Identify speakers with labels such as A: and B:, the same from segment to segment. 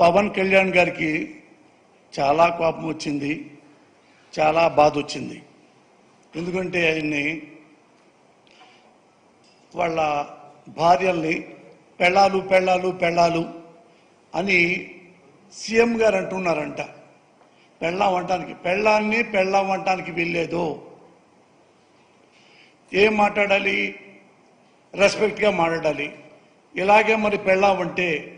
A: పవన్ కళ్యాణ్ గారికి చాలా కోపం వచ్చింది చాలా బాధ వచ్చింది. ఎందుకంటే ఆయన్ని వాళ్ళ భార్యల్ని పెళ్ళాలు పెళ్ళాలు పెళ్ళాలు అని సీఎం గారు అంటున్నారంట. పెళ్ళాం అంటానికి పెళ్ళాన్ని పెళ్ళాం అంటానికి వీల్లేదు. ఏం మాట్లాడాలి? రెస్పెక్ట్గా మాట్లాడాలి. ఇలాగే మరి పెళ్ళాం అంటే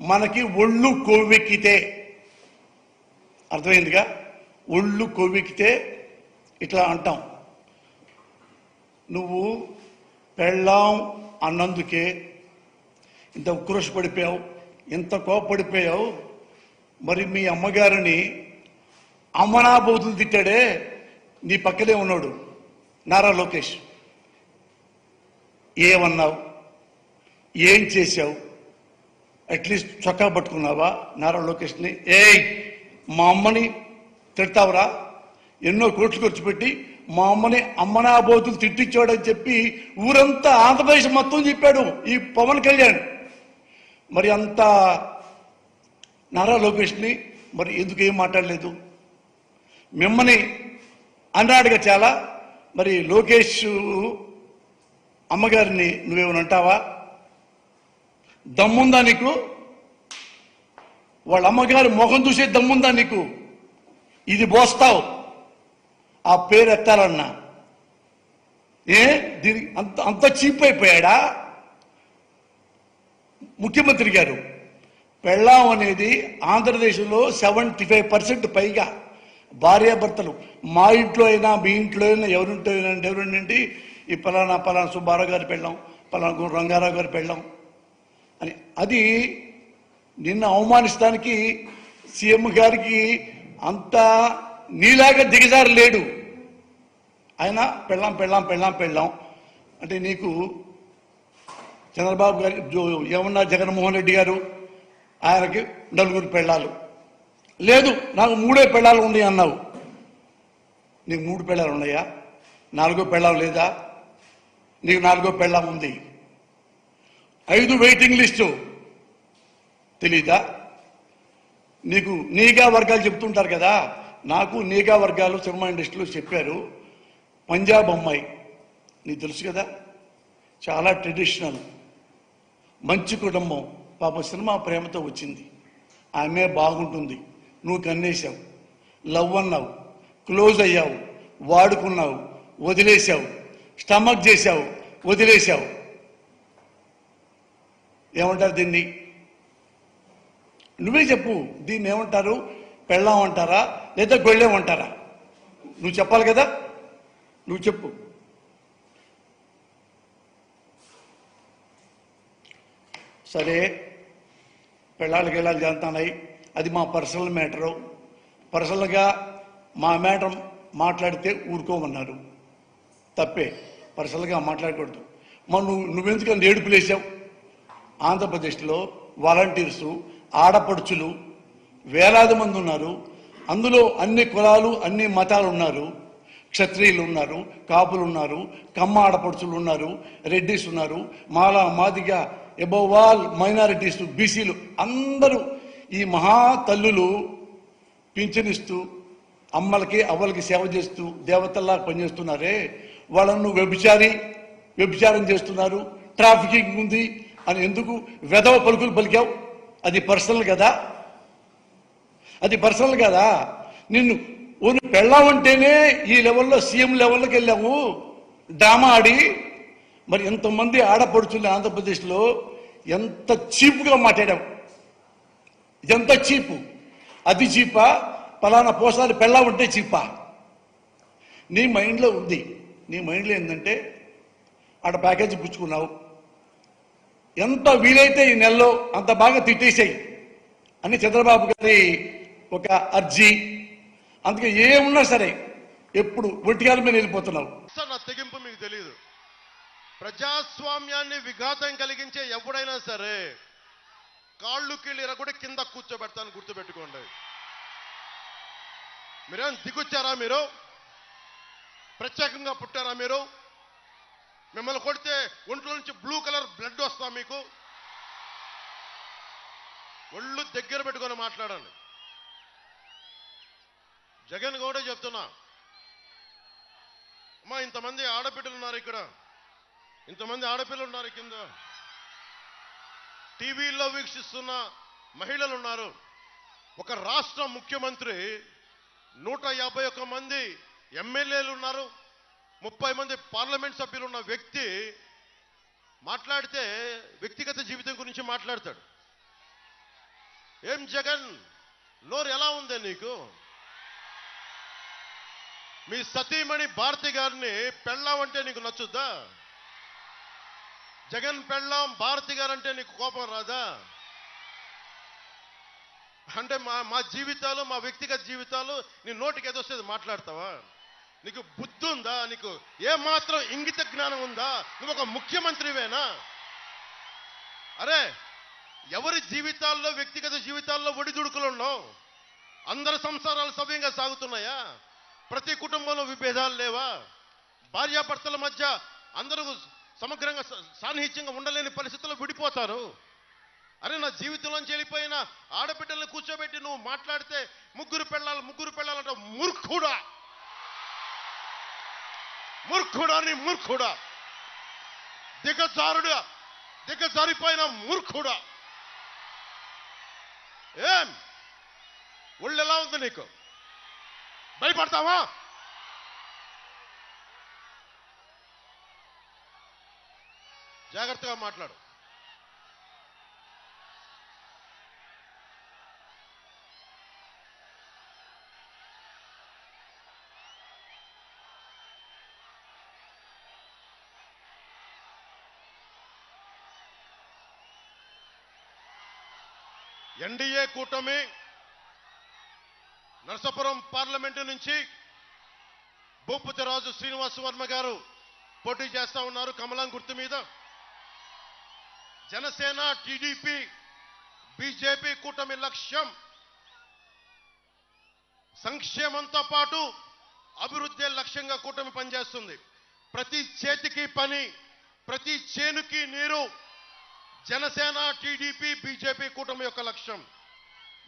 A: మనకి ఒళ్ళు కొవ్వెక్కితే అర్థమైందిగా? ఒళ్ళు కొవ్వెక్కితే ఇట్లా అంటాం. నువ్వు పెళ్ళాం అన్నందుకే ఇంత ఉక్రోష పడిపోయావు ఇంత కోపడిపోయావు మరి మీ అమ్మగారిని అమ్మనాబోతులు తిట్టాడే నీ పక్కనే ఉన్నాడు నారా లోకేష్. ఏమన్నావు? ఏం చేశావు? అట్లీస్ట్ చొక్కా పట్టుకున్నావా? నారా లోకేష్ని. ఏయ్ మా అమ్మని తిడతావురా. ఎన్నో కోట్లు ఖర్చు పెట్టి మా అమ్మని అమ్మనాబోతులు తిట్టించాడని చెప్పి ఊరంతా ఆంధ్రప్రదేశ్ మొత్తం చెప్పాడు ఈ పవన్ కళ్యాణ్. మరి అంత నారా లోకేష్ని మరి ఎందుకు ఏం మాట్లాడలేదు? మిమ్మల్ని అన్నాడుగా చాలా. మరి లోకేష్ అమ్మగారిని నువ్వేమైనా అంటావా? దమ్ముందా నీకు? వాళ్ళ అమ్మగారు ముఖం చూసే దమ్ముందా నీకు? ఇది పోస్తావు ఆ పేరు ఎత్తాలన్నా ఏ? దీనికి అంత అంత చీప్ అయిపోయాడా? ముఖ్యమంత్రి గారు పెళ్ళాం అనేది ఆంధ్రదేశంలో సెవెంటీ ఫైవ్ పర్సెంట్ పైగా భార్యాభర్తలు. మా ఇంట్లో అయినా మీ ఇంట్లో అయినా ఎవరింట్లో అయినా ఎవరింటి ఈ పలానా పలానా సుబ్బారావు గారు పెళ్ళాం పలానా రంగారావు గారు పెళ్ళాం. అని. అది నిన్న అవమానిస్తానికి సీఎం గారికి అంత నీలాగా దిగజారు లేడు. ఆయన పెళ్ళాం పెళ్ళాం పెళ్ళాం పెళ్ళాం. అంటే నీకు చంద్రబాబు గారి ఏమన్నా జగన్మోహన్ రెడ్డి గారు ఆయనకి నలుగురు పెళ్ళాలు. లేదు నాకు మూడే పెళ్ళాలు ఉన్నాయి అన్నావు. నీకు మూడు పెళ్ళాలు ఉన్నాయా? నాలుగో పెళ్ళాం లేదా? నీకు నాలుగో పెళ్ళాం ఉంది. ఐదు వెయిటింగ్ లిస్టు తెలీదా? నీకు నీగా వర్గాలు చెప్తుంటారు కదా? నాకు నీగా వర్గాలు సినిమా ఇండస్ట్రీలో చెప్పారు. పంజాబ్ అమ్మాయి. నీకు తెలుసు కదా? చాలా ట్రెడిషనల్ మంచి కుటుంబం. పాప సినిమా ప్రేమతో వచ్చింది. ఆమె బాగుంటుంది. నువ్వు కన్నేశావు. లవ్ అన్నావు. క్లోజ్ అయ్యావు. వాడుకున్నావు. వదిలేశావు. స్టమక్ చేశావు. వదిలేశావు. ఏమంటారు దీన్ని? నువ్వే చెప్పు దీన్ని ఏమంటారు? పెళ్ళాం అంటారా లేదా గొళ్ళేమంటారా? నువ్వు చెప్పాలి కదా? నువ్వు చెప్పు. సరే పెళ్ళాళ్ళకి వెళ్ళాలి జరుగుతున్నాయి అది మా పర్సనల్ మ్యాటరు. పర్సనల్గా మా మ్యాటర్ మాట్లాడితే ఊరుకోమన్నారు. తప్పే పర్సనల్గా మాట్లాడకూడదు. మరి నువ్వు నువ్వెందుకని ఏడుపులేసావు? ఆంధ్రప్రదేశ్లో వాలంటీర్సు ఆడపడుచులు వేలాది మంది ఉన్నారు. అందులో అన్ని కులాలు అన్ని మతాలు ఉన్నారు. క్షత్రియులు ఉన్నారు కాపులు ఉన్నారు కమ్మ ఆడపడుచులు ఉన్నారు రెడ్డిస్ ఉన్నారు మాలా మాదిగ ఎబోవ్ ఆల్ మైనారిటీస్ బీసీలు అందరూ ఈ మహా తల్లులు పింఛనిస్తూ అమ్మలకి అవ్వలకి సేవ చేస్తూ దేవతల్లా పనిచేస్తున్నారే. వాళ్ళను వ్యభిచారి వ్యభిచారం చేస్తున్నారు. ట్రాఫికింగ్ ఉంది. అని ఎందుకు వెధవ పలుకులు పలికావు? అది పర్సనల్ కదా? అది పర్సనల్ కదా? నిన్ను ఓను పెళ్ళామంటేనే ఈ లెవెల్లో సీఎం లెవెల్లోకి వెళ్ళాము. డ్రామా ఆడి. మరి ఎంతమంది ఆడపడుచుంది ఆంధ్రప్రదేశ్లో ఎంత చీప్గా మాట్లాడావు? ఇదెంత చీపు? అది చీపా? పలానా పోసారి పెళ్ళా ఉంటే చీపా? నీ మైండ్లో ఉంది. నీ మైండ్లో ఏంటంటే ఆడ ప్యాకేజీ పుచ్చుకున్నావు ఎంత వీలైతే ఈ నెలలో అంత బాగా తిట్టేసాయి అని చంద్రబాబు గారి ఒక అర్జీ. అందుకే ఏమున్నా సరే ఎప్పుడు ఒంటికాల మీద వెళ్ళిపోతున్నావు.
B: అసలు నా తెగింపు మీకు తెలియదు ప్రజాస్వామ్యాన్ని విఘాతం కలిగించే ఎవడైనా సరే కాళ్ళు కీళ్ళు కూడా కింద కూర్చోబెడతాను గుర్తుపెట్టుకోండి. మీరేం దిగొచ్చారా మీరు? ప్రత్యేకంగా పుట్టారా మీరు? మిమ్మల్ని కొడితే ఒంట్లో నుంచి బ్లూ కలర్ బ్లడ్ వస్తా మీకు. ఒళ్ళు దగ్గర పెట్టుకొని మాట్లాడండి. జగన్ కూడా చెప్తున్నా అమ్మా ఇంతమంది ఆడపిల్లలు ఉన్నారు ఇక్కడ. ఇంతమంది ఆడపిల్లలు ఉన్నారు కింద. టీవీల్లో వీక్షిస్తున్న మహిళలు ఉన్నారు. ఒక రాష్ట్ర ముఖ్యమంత్రి నూట యాభై ఒక్క మంది ఎమ్మెల్యేలు ఉన్నారు. ముప్పై మంది పార్లమెంట్ సభ్యులు ఉన్న వ్యక్తి మాట్లాడితే వ్యక్తిగత జీవితం గురించి మాట్లాడతాడు. ఏం జగన్ నోరు ఎలా ఉంది నీకు? మీ సతీమణి భారతి గారిని పెళ్ళాం అంటే నీకు నచ్చుద్దా? జగన్ పెళ్ళాం భారతి గారు అంటే నీకు కోపం రాదా? అంటే మా మా జీవితాలు మా వ్యక్తిగత జీవితాలు నీ నోటికి ఎదొస్తుంది మాట్లాడతావా? నీకు బుద్ధి ఉందా? నీకు ఏమాత్రం ఇంగిత జ్ఞానం ఉందా? నువ్వు ఒక ముఖ్యమంత్రివేనా? అరే ఎవరి జీవితాల్లో వ్యక్తిగత జీవితాల్లో ఒడిదుడుకులు ఉన్నావు? అందరి సంసారాలు సవ్యంగా సాగుతున్నాయా? ప్రతి కుటుంబంలో విభేదాలు లేవా? భార్యాభర్తల మధ్య అందరూ సమగ్రంగా సాన్నిహిత్యంగా ఉండలేని పరిస్థితుల్లో విడిపోతారు. అరే నా జీవితంలోంచి వెళ్ళిపోయిన ఆడబిడ్డల్ని కూర్చోబెట్టి నువ్వు మాట్లాడితే ముగ్గురు పెళ్ళాలి ముగ్గురు పెళ్ళాలంటే మూర్ఖుడా? మూర్ఖుడా నీ మూర్ఖుడా. దిగజారుడా. దిగజారిపోయిన మూర్ఖుడా. ఏం? ఒళ్ళు ఎలా ఉంది నీకు? భయపడతావా? జాగ్రత్తగా మాట్లాడు. ఎన్డీఏ కూటమి నరసాపురం పార్లమెంటు నుంచి భూపతిరాజు శ్రీనివాస వర్మ గారు పోటీ చేస్తా ఉన్నారు కమలం గుర్తు మీద. జనసేన టీడీపీ బీజేపీ కూటమి లక్ష్యం సంక్షేమంతో పాటు అభివృద్ధి లక్ష్యంగా కూటమి పనిచేస్తుంది. ప్రతి చేతికి పని ప్రతి చేనుకి నీరు జనసేన టీడీపీ బీజేపీ కూటమి యొక్క లక్ష్యం.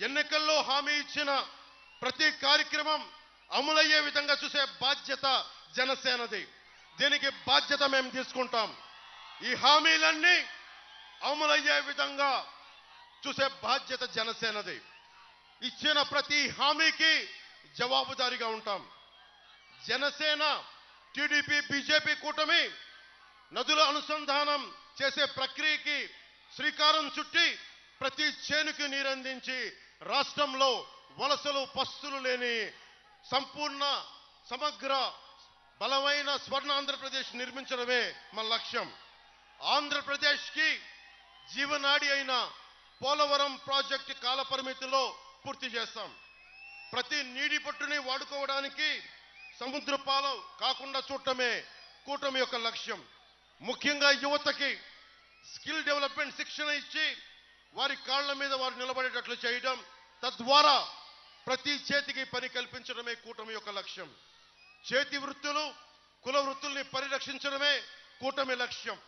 B: ఎన్నికల్లో హామీ ఇచ్చిన ప్రతి కార్యక్రమం అమలయ్యే విధంగా చూసే బాధ్యత జనసేనది. దీనికి బాధ్యత మేము తీసుకుంటాం. ఈ హామీలన్నీ అమలయ్యే విధంగా చూసే బాధ్యత జనసేనది. ఇచ్చిన ప్రతి హామీకి జవాబుదారీగా ఉంటాం. జనసేన టీడీపీ బీజేపీ కూటమి నదుల అనుసంధానం చేసే ప్రక్రియకి శ్రీకారం చుట్టి ప్రతి చేనుకి నీరందించి రాష్ట్రంలో వలసలు పస్తులు లేని సంపూర్ణ సమగ్ర బలమైన స్వర్ణ ఆంధ్రప్రదేశ్ నిర్మించడమే మన లక్ష్యం. ఆంధ్రప్రదేశ్కి జీవనాడి అయిన పోలవరం ప్రాజెక్టు కాలపరిమితిలో పూర్తి చేస్తాం. ప్రతి నీటి పట్టుని వాడుకోవడానికి సముద్ర పాలు కాకుండా చూడటమే కూటమి యొక్క లక్ష్యం. ముఖ్యంగా యువతకి స్కిల్ డెవలప్మెంట్ శిక్షణ ఇచ్చి వారి కాళ్ళ మీద వారు నిలబడేటట్లు చేయడం తద్వారా ప్రతి చేతికి పని కల్పించడమే కూటమి యొక్క లక్ష్యం. చేతి వృత్తులు కుల వృత్తుల్ని పరిరక్షించడమే కూటమి లక్ష్యం.